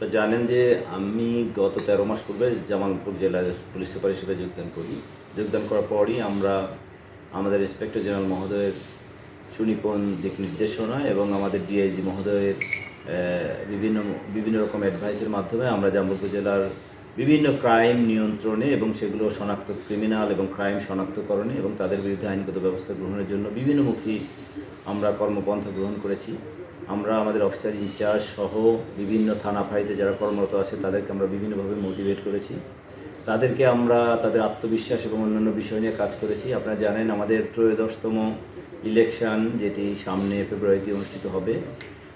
তো জানেন যে আমি গত তেরো মাস পূর্বে জামালপুর জেলার পুলিশ সুপার হিসেবে যোগদান করি। যোগদান করার পরই আমরা আমাদের ইন্সপেক্টর জেনারেল মহোদয়ের সুনিপুণ দিক নির্দেশনা এবং আমাদের ডিআইজি মহোদয়ের বিভিন্ন বিভিন্ন রকম অ্যাডভাইসের মাধ্যমে আমরা জামালপুর জেলার বিভিন্ন ক্রাইম নিয়ন্ত্রণে এবং সেগুলো শনাক্ত ক্রিমিনাল এবং ক্রাইম শনাক্তকরণে এবং তাদের বিরুদ্ধে আইনগত ব্যবস্থা গ্রহণের জন্য বিভিন্নমুখী আমরা কর্মপন্থা গ্রহণ করেছি। আমরা আমাদের অফিসার ইনচার্জ সহ বিভিন্ন থানা ফাঁড়িতে যারা কর্মরত আছে, তাদেরকে আমরা বিভিন্নভাবে মোটিভেট করেছি। তাদেরকে আমরা তাদের আত্মবিশ্বাস এবং অন্যান্য বিষয় নিয়ে কাজ করেছি। আপনারা জানেন, আমাদের ত্রয়োদশতম ইলেকশন যেটি সামনে ফেব্রুয়ারিতে অনুষ্ঠিত হবে,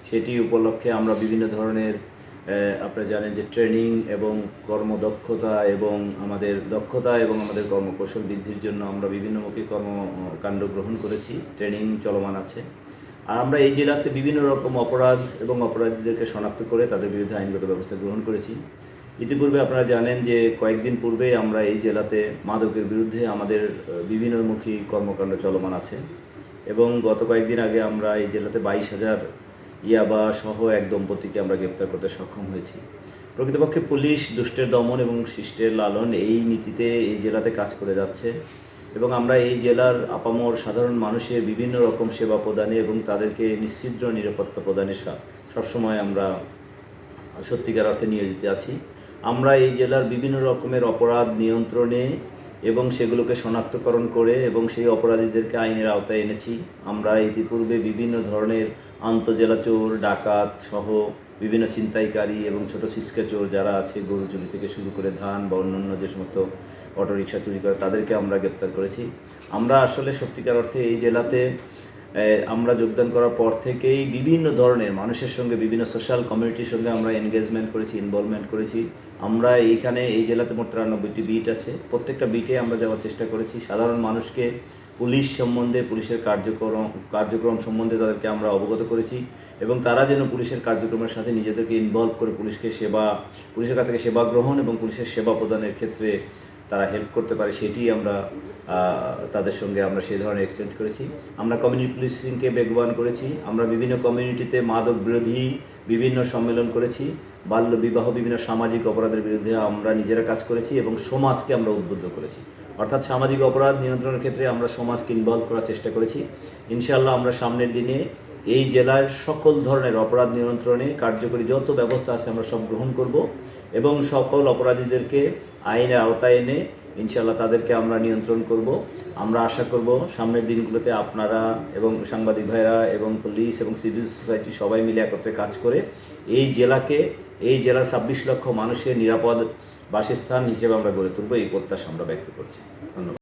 সেটি উপলক্ষে আমরা বিভিন্ন ধরনের আপনারা জানেন যে ট্রেনিং এবং কর্মদক্ষতা এবং আমাদের দক্ষতা এবং আমাদের কর্মকৌশল বৃদ্ধির জন্য আমরা বিভিন্নমুখী কর্মকাণ্ড গ্রহণ করেছি। ট্রেনিং চলমান আছে। আর আমরা এই জেলাতে বিভিন্ন রকম অপরাধ এবং অপরাধীদেরকে শনাক্ত করে তাদের বিরুদ্ধে আইনগত ব্যবস্থা গ্রহণ করেছি। ইতিপূর্বে আপনারা জানেন যে কয়েকদিন পূর্বে আমরা এই জেলাতে মাদকের বিরুদ্ধে আমাদের বিভিন্নমুখী কর্মকাণ্ড চলমান আছে এবং গত কয়েকদিন আগে আমরা এই জেলাতে বাইশ হাজার ইয়াবা সহ এক দম্পতিকে আমরা গ্রেপ্তার করতে সক্ষম হয়েছি। প্রকৃতপক্ষে পুলিশ, দুষ্টের দমন এবং শিষ্টের লালন এই নীতিতে এই জেলাতে কাজ করে যাচ্ছে। এবং আমরা এই জেলার আপামর সাধারণ মানুষের বিভিন্ন রকম সেবা প্রদানে এবং তাদেরকে নিশ্চিদ্র নিরাপত্তা প্রদানে সবসময় আমরা সত্যিকার অর্থে নিয়োজিত আছি। আমরা এই জেলার বিভিন্ন রকমের অপরাধ নিয়ন্ত্রণে এবং সেগুলোকে শনাক্তকরণ করে এবং সেই অপরাধীদেরকে আইনের আওতায় এনেছি। আমরা ইতিপূর্বে বিভিন্ন ধরনের আন্তজেলা চোর, ডাকাত সহ বিভিন্ন ছিনতাইকারী এবং ছোট সিসকা চোর যারা আছে, গরু চুরি থেকে শুরু করে ধান বা অন্যান্য যে সমস্ত অটোরিকশা চুরি করে তাদেরকে আমরা গ্রেপ্তার করেছি। আমরা আসলে সত্যিকার অর্থে এই জেলাতে আমরা যোগদান করার পর থেকেই বিভিন্ন ধরনের মানুষের সঙ্গে, বিভিন্ন সোশ্যাল কমিউনিটির সঙ্গে আমরা এনগেজমেন্ট করেছি ইনভলভমেন্ট করেছি। আমরা এইখানে, এই জেলাতে মোট তিরানব্বইটি বিট আছে। প্রত্যেকটা বিটে আমরা যাওয়ার চেষ্টা করেছি। সাধারণ মানুষকে পুলিশ সম্বন্ধে, পুলিশের কার্যক্রম কার্যক্রম সম্বন্ধে তাদেরকে আমরা অবগত করেছি এবং তারা যেন পুলিশের কার্যক্রমের সাথে নিজেদেরকে ইনভলভ করে পুলিশকে সেবা, পুলিশের কাছ থেকে সেবা গ্রহণ এবং পুলিশের সেবা প্রদানের ক্ষেত্রে তারা হেল্প করতে পারে সেটি আমরা তাদের সঙ্গে আমরা সেই ধরনের এক্সচেঞ্জ করেছি। আমরা কমিউনিটি পুলিশিংকে বেগবান করেছি। আমরা বিভিন্ন কমিউনিটিতে মাদক বিরোধী বিভিন্ন সম্মেলন করেছি। বাল্য বিবাহ, বিভিন্ন সামাজিক অপরাধের বিরুদ্ধে আমরা নিজেরা কাজ করেছি এবং সমাজকে আমরা উদ্বুদ্ধ করেছি। অর্থাৎ সামাজিক অপরাধ নিয়ন্ত্রণের ক্ষেত্রে আমরা সমাজকে ইনভলভ করার চেষ্টা করেছি। ইনশাআল্লাহ আমরা সামনের দিনে এই জেলার সকল ধরনের অপরাধ নিয়ন্ত্রণে কার্যকরী যত ব্যবস্থা আছে আমরা সব গ্রহণ করব এবং সকল অপরাধীদেরকে আইনের আওতায় এনে ইনশাল্লাহ তাদেরকে আমরা নিয়ন্ত্রণ করব। আমরা আশা করব সামনের দিনগুলোতে আপনারা এবং সাংবাদিক ভাইরা এবং পুলিশ এবং সিভিল সোসাইটি সবাই মিলে একত্রে কাজ করে এই জেলাকে, এই জেলার ছাব্বিশ লক্ষ মানুষের নিরাপদ বাসস্থান হিসেবে আমরা গড়ে তুলব। এই প্রত্যাশা আমরা ব্যক্ত করছি। ধন্যবাদ।